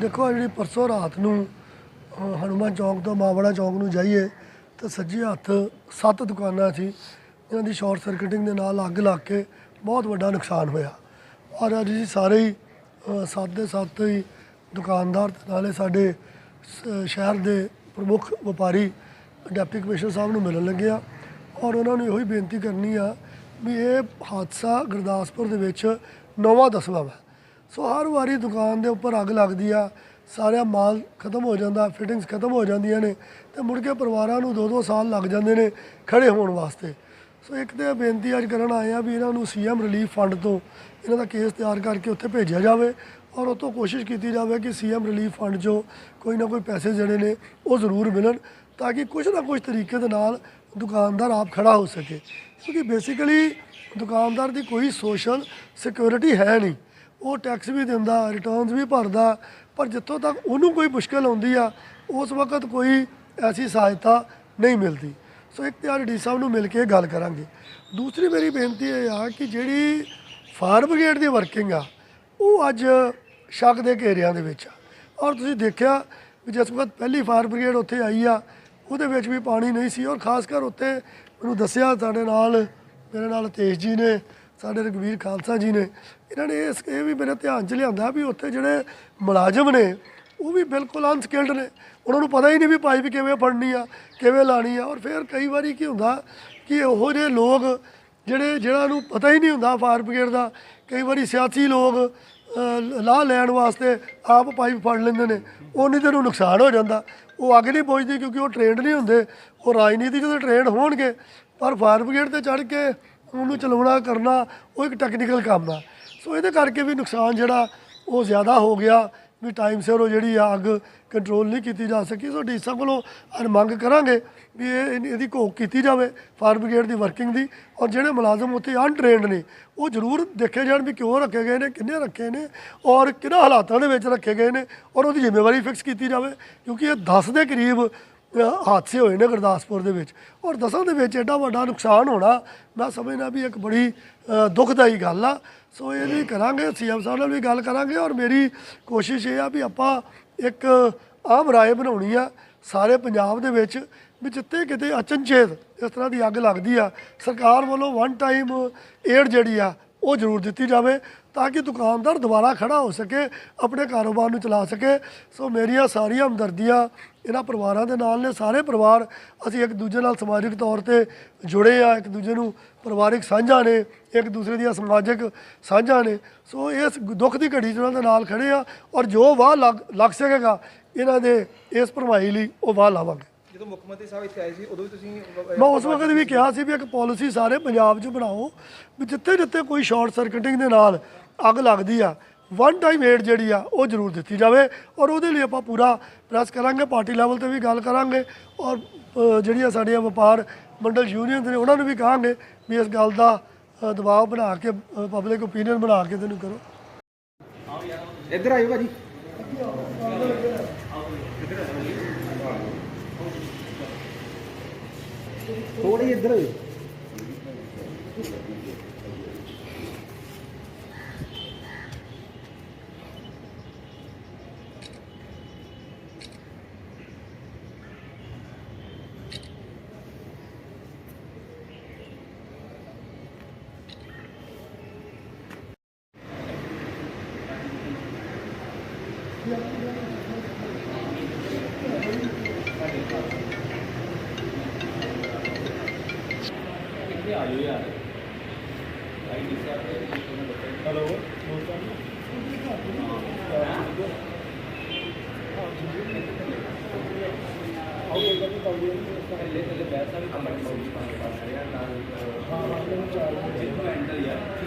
ਦੇਖੋ ਆਹ ਜਿਹੜੀ ਪਰਸੋਂ ਰਾਤ ਨੂੰ ਅ, ਹਨੂੰਮਾਨ ਚੌਂਕ ਤੋਂ ਮਾਵੜਾ ਚੌਂਕ ਨੂੰ ਜਾਈਏ ਤਾਂ ਸੱਜੇ ਹੱਥ ਸੱਤ ਦੁਕਾਨਾਂ ਸੀ ਇਹਨਾਂ ਦੀ ਸ਼ਾਰਟ ਸਰਕਟਿੰਗ ਦੇ ਨਾਲ ਅੱਗ ਲੱਗ ਕੇ ਬਹੁਤ ਵੱਡਾ ਨੁਕਸਾਨ ਹੋਇਆ। ਔਰ ਅੱਜ ਜੀ ਸਾਰੇ ਹੀ ਸੱਤ ਦੇ ਸੱਤ ਹੀ ਦੁਕਾਨਦਾਰ ਤੇ ਨਾਲੇ ਸਾਡੇ ਸ- ਸ਼ਹਿਰ ਦੇ ਪ੍ਰਮੁੱਖ ਵਪਾਰੀ ਡਿਪਟੀ ਕਮਿਸ਼ਨਰ ਸਾਹਿਬ ਨੂੰ ਮਿਲਣ ਲੱਗੇ ਆ। ਔਰ ਉਹਨਾਂ ਨੂੰ ਇਹੋ ਹੀ ਬੇਨਤੀ ਕਰਨੀ ਆ ਵੀ ਇਹ ਹਾਦਸਾ ਗੁਰਦਾਸਪੁਰ ਦੇ ਵਿੱਚ ਨੌਵਾਂ ਦਸਵਾਂ ਵਾ। ਸੋ ਹਰ ਵਾਰੀ ਦੁਕਾਨ ਦੇ ਉੱਪਰ ਅੱਗ ਲੱਗਦੀ ਆ, ਸਾਰਾ ਮਾਲ ਖਤਮ ਹੋ ਜਾਂਦਾ ਫਿਟਿੰਗਸ ਖਤਮ ਹੋ ਜਾਂਦੀਆਂ ਨੇ ਤੇ ਮੁੜ ਕੇ ਪਰਿਵਾਰਾਂ ਨੂੰ 2-2 ਸਾਲ ਲੱਗ ਜਾਂਦੇ ਨੇ ਖੜੇ ਹੋਣ ਵਾਸਤੇ। ਸੋ ਇੱਕ ਤੇ ਬੇਨਤੀ ਅੱਜ ਕਰਨ ਆਏ ਆ ਵੀ ਇਹਨਾਂ ਨੂੰ ਸੀਐਮ ਰਿਲੀਫ ਫੰਡ ਤੋਂ ਇਹਨਾਂ ਦਾ ਕੇਸ ਤਿਆਰ ਕਰਕੇ ਉੱਥੇ ਭੇਜਿਆ ਜਾਵੇ ਔਰ ਉਹ ਕੋਸ਼ਿਸ਼ ਕੀਤੀ ਜਾਵੇ ਕਿ ਸੀਐਮ ਰਿਲੀਫ ਫੰਡ 'ਚੋਂ ਕੋਈ ਨਾ ਕੋਈ ਪੈਸੇ ਜਿਹੜੇ ਨੇ ਉਹ ਜ਼ਰੂਰ ਮਿਲਣ ਤਾਂ ਕਿ ਕੁਝ ਨਾ ਕੁਝ ਤਰੀਕੇ ਦੇ ਨਾਲ ਦੁਕਾਨਦਾਰ ਆਪ ਖੜਾ ਹੋ ਸਕੇ। ਕਿਉਂਕਿ ਬੇਸਿਕਲੀ ਦੁਕਾਨਦਾਰ ਦੀ ਕੋਈ ਸੋਸ਼ਲ ਸਿਕਿਉਰਿਟੀ ਹੈ ਨਹੀਂ। ਉਹ ਟੈਕਸ ਵੀ ਦਿੰਦਾ ਰਿਟਰਨਸ ਵੀ ਭਰਦਾ, ਪਰ ਜਿੱਥੋਂ ਤੱਕ ਉਹਨੂੰ ਕੋਈ ਮੁਸ਼ਕਲ ਆਉਂਦੀ ਆ, ਉਸ ਵਕਤ ਕੋਈ ਐਸੀ ਸਹਾਇਤਾ ਨਹੀਂ ਮਿਲਦੀ। ਸੋ ਇੱਕ ਤੇ ਡੀ ਸਾਹਿਬ ਨੂੰ ਮਿਲ ਕੇ ਗੱਲ ਕਰਾਂਗੇ। ਦੂਸਰੀ ਮੇਰੀ ਬੇਨਤੀ ਇਹ ਆ ਕਿ ਜਿਹੜੀ ਫਾਇਰ ਬ੍ਰਿਗੇਡ ਦੀ ਵਰਕਿੰਗ ਆ, ਉਹ ਅੱਜ ਸ਼ੱਕ ਦੇ ਘੇਰਿਆਂ ਦੇ ਵਿੱਚ ਆ। ਔਰ ਤੁਸੀਂ ਦੇਖਿਆ ਵੀ ਜਿਸ ਵਕਤ ਪਹਿਲੀ ਫਾਇਰ ਬ੍ਰਿਗੇਡ ਉੱਥੇ ਆਈ ਆ, ਉਹਦੇ ਵਿੱਚ ਵੀ ਪਾਣੀ ਨਹੀਂ ਸੀ। ਔਰ ਖਾਸ ਕਰ ਉੱਤੇ ਮੈਨੂੰ ਦੱਸਿਆ ਸਾਡੇ ਨਾਲ, ਮੇਰੇ ਨਾਲ ਤੇਜ ਜੀ ਨੇ ਸਾਡੇ ਰਘਵੀਰ ਖਾਲਸਾ ਜੀ ਨੇ, ਇਹਨਾਂ ਨੇ ਇਸ, ਇਹ ਵੀ ਮੇਰੇ ਧਿਆਨ 'ਚ ਲਿਆਂਦਾ ਵੀ ਉੱਥੇ ਜਿਹੜੇ ਮੁਲਾਜ਼ਮ ਨੇ, ਉਹ ਵੀ ਬਿਲਕੁਲ ਅਨਸਕਿਲਡ ਨੇ। ਉਹਨਾਂ ਨੂੰ ਪਤਾ ਹੀ ਨਹੀਂ ਵੀ ਪਾਈਪ ਕਿਵੇਂ ਫੜਨੀ ਆ, ਕਿਵੇਂ ਲਾਣੀ ਆ, ਔਰ ਫਿਰ ਕਈ ਵਾਰੀ ਕੀ ਹੁੰਦਾ ਕਿ ਉਹੋ ਜਿਹੇ ਲੋਕ ਜਿਹੜੇ ਜਿਹੜਾ ਨੂੰ ਪਤਾ ਹੀ ਨਹੀਂ ਹੁੰਦਾ ਫਾਇਰ ਬ੍ਰਿਗੇਡ ਦਾ, ਕਈ ਵਾਰੀ ਸਿਆਸੀ ਲੋਕ ਲਾਹ ਲੈਣ ਵਾਸਤੇ ਆਪ ਪਾਈਪ ਫੜ ਲੈਂਦੇ ਨੇ ਉਹਨੀ ਤੇ ਨੂੰ ਨੁਕਸਾਨ ਹੋ ਜਾਂਦਾ। ਉਹ ਅੱਗ ਨਹੀਂ ਪਹੁੰਚਦੀ ਕਿਉਂਕਿ ਉਹ ਟ੍ਰੇਨਡ ਨਹੀਂ ਹੁੰਦੇ, ਉਹ ਰਾਜਨੀਤੀ ਜਦੋਂ ਟ੍ਰੇਨਡ ਹੋਣਗੇ, ਪਰ ਫਾਇਰ ਬ੍ਰਿਗੇਡ ਤੇ ਚੜ੍ਹ ਕੇ ਉਹਨੂੰ ਚਲਾਉਣਾ, ਕਰਨਾ, ਉਹ ਇੱਕ ਟੈਕਨੀਕਲ ਕੰਮ ਆ। ਸੋ ਇਹਦੇ ਕਰਕੇ ਵੀ ਨੁਕਸਾਨ ਜਿਹੜਾ, ਉਹ ਜ਼ਿਆਦਾ ਹੋ ਗਿਆ ਵੀ ਟਾਈਮ ਸਿਰ ਉਹ ਜਿਹੜੀ ਆ ਅੱਗ ਕੰਟਰੋਲ ਨਹੀਂ ਕੀਤੀ ਜਾ ਸਕੀ। ਸੋ ਡੀਸਾ ਕੋਲੋਂ ਅੱਜ ਮੰਗ ਕਰਾਂਗੇ ਵੀ ਇਹ ਇਹਦੀ- ਘੋਖ ਕੀਤੀ ਜਾਵੇ ਫਾਇਰ ਬ੍ਰਿਗੇਡ ਦੀ ਵਰਕਿੰਗ ਦੀ। ਔਰ ਜਿਹੜੇ ਮੁਲਾਜ਼ਮ ਉੱਥੇ ਅਨਟ੍ਰੇਨਡ ਨੇ, ਉਹ ਜ਼ਰੂਰ ਦੇਖੇ ਜਾਣ ਵੀ ਕਿਉਂ ਰੱਖੇ ਗਏ ਨੇ, ਕਿੰਨੇ ਰੱਖੇ ਨੇ, ਔਰ ਕਿਹਨਾਂ ਹਾਲਾਤਾਂ ਦੇ ਵਿੱਚ ਰੱਖੇ ਗਏ ਨੇ, ਔਰ ਉਹਦੀ ਜ਼ਿੰਮੇਵਾਰੀ ਫਿਕਸ ਕੀਤੀ ਜਾਵੇ। ਕਿਉਂਕਿ ਇਹ 10 ਦੇ ਕਰੀਬ ਹਾਦਸੇ ਹੋਏ ਨੇ ਗੁਰਦਾਸਪੁਰ ਦੇ ਵਿੱਚ। ਔਰ ਦਸਾਂ ਦੇ ਵਿੱਚ ਐਡਾ ਵੱਡਾ ਨੁਕਸਾਨ ਹੋਣਾ ਮੈਂ ਸਮਝਦਾ ਵੀ ਇੱਕ ਬੜੀ ਅ, ਦੁਖਦਾਈ ਗੱਲ ਆ। ਸੋ ਇਹ ਵੀ ਕਰਾਂਗੇ ਸੀਐਮ ਸਾਹਿਬ ਨਾਲ ਵੀ ਗੱਲ ਕਰਾਂਗੇ। ਔਰ ਮੇਰੀ ਕੋਸ਼ਿਸ਼ ਇਹ ਆ ਵੀ ਆਪਾਂ ਇੱਕ ਆਮ ਰਾਏ ਬਣਾਉਣੀ ਆ ਸਾਰੇ ਪੰਜਾਬ ਦੇ ਵਿੱਚ ਵੀ ਜਿੱਥੇ ਕਿਤੇ ਅਚਨਚੇਤ ਇਸ ਤਰ੍ਹਾਂ ਦੀ ਅੱਗ ਲੱਗਦੀ ਆ ਸਰਕਾਰ ਵੱਲੋਂ ਵਨ ਟਾਈਮ ਏਡ ਜਿਹੜੀ ਆ ਉਹ ਜ਼ਰੂਰ ਦਿੱਤੀ ਜਾਵੇ ਤਾਂ ਕਿ ਦੁਕਾਨਦਾਰ ਦੁਬਾਰਾ ਖੜਾ ਹੋ ਸਕੇ, ਆਪਣੇ ਕਾਰੋਬਾਰ ਨੂੰ ਚਲਾ ਸਕੇ। ਸੋ ਮੇਰੀਆਂ ਸਾਰੀਆਂ ਹਮਦਰਦੀਆਂ ਇਹਨਾਂ ਪਰਿਵਾਰਾਂ ਦੇ ਨਾਲ ਨੇ। ਸਾਰੇ ਪਰਿਵਾਰ ਅਸੀਂ ਇੱਕ ਦੂਜੇ ਨਾਲ ਸਮਾਜਿਕ ਤੌਰ ਤੇ ਜੁੜੇ ਆ, ਇੱਕ ਦੂਜੇ ਨੂੰ ਪਰਿਵਾਰਿਕ ਸਾਂਝਾਂ ਨੇ, ਇੱਕ ਦੂਸਰੇ ਦੀਆਂ ਸਮਾਜਿਕ ਸਾਂਝਾਂ ਨੇ। ਸੋ ਇਸ ਦੁੱਖ ਦੀ ਘੜੀ 'ਚ ਉਹਨਾਂ ਦੇ ਨਾਲ ਖੜੇ ਆ ਔਰ ਜੋ ਵਾਹ ਲੱਗ ਲੱਗ ਸਕੇਗਾ, ਇਹਨਾਂ ਦੇ ਇਸ ਭਰਮਾਈ ਲਈ ਉਹ ਵਾਹ ਲਾਵਾਂਗੇ। ਜਦੋਂ ਮੁੱਖ ਮੰਤਰੀ ਸਾਹਿਬ ਇੱਥੇ ਆਏ ਸੀ ਉਦੋਂ ਵੀ ਤੁਸੀਂ ਮੈਂ ਉਸ ਵਕਤ ਵੀ ਕਿਹਾ ਸੀ ਵੀ ਇੱਕ ਪਾਲਿਸੀ ਸਾਰੇ ਪੰਜਾਬ 'ਚ ਬਣਾਓ ਵੀ ਜਿੱਥੇ ਜਿੱਥੇ ਕੋਈ ਸ਼ਾਰਟ ਸਰਕਟਿੰਗ ਦੇ ਨਾਲ ਅੱਗ ਲੱਗਦੀ ਆ ਵਨ ਟਾਈਮ ਏਡ ਜਿਹੜੀ ਆ ਉਹ ਜ਼ਰੂਰ ਦਿੱਤੀ ਜਾਵੇ ਔਰ ਉਹਦੇ ਲਈ ਆਪਾਂ ਪੂਰਾ ਪ੍ਰੈਸ ਕਰਾਂਗੇ ਪਾਰਟੀ ਲੈਵਲ ਤੇ ਵੀ ਗੱਲ ਕਰਾਂਗੇ ਔਰ ਜਿਹੜੀਆਂ ਸਾਡੀਆਂ ਵਪਾਰ ਮੰਡਲ ਯੂਨੀਅਨ ਨੇ ਉਹਨਾਂ ਨੂੰ ਵੀ ਕਹਾਂਗੇ ਵੀ ਇਸ ਗੱਲ ਦਾ ਦਬਾਅ ਬਣਾ ਕੇ ਪਬਲਿਕ ਓਪੀਨੀਅਨ ਬਣਾ ਕੇ ਤੈਨੂੰ ਕਰੋ। ਇੱਧਰ ਆਇਓ ਭਾਜੀ। ਥੋੜੀ ਇੱਧਰ ਆਇਓ थोड़े इधर Yeah, yeah. ਤੇ ਆ ਜਾਓ ਯਾਰ ਭਾਈ ਜੀ ਸਾਹਿਬ ਨੇ ਤੁਹਾਨੂੰ ਦੱਸਿਆ ਹਲੋ ਹੋਰ ਸਾਹਿਬ ਆਓ ਇਹ ਗੱਲ ਤਾਂ ਬੋਲੀ ਥੱਲੇ ਥੱਲੇ ਬੈਠ ਸਾਰੇ ਕੰਪਨੀ ਪਾਸ ਰਿਹਾ ਨਾਲ ਹਾਂ ਹਾਂ। ਚਾਰ ਜਿੱਥੋਂ ਐਂਟਰ ਯਾਰ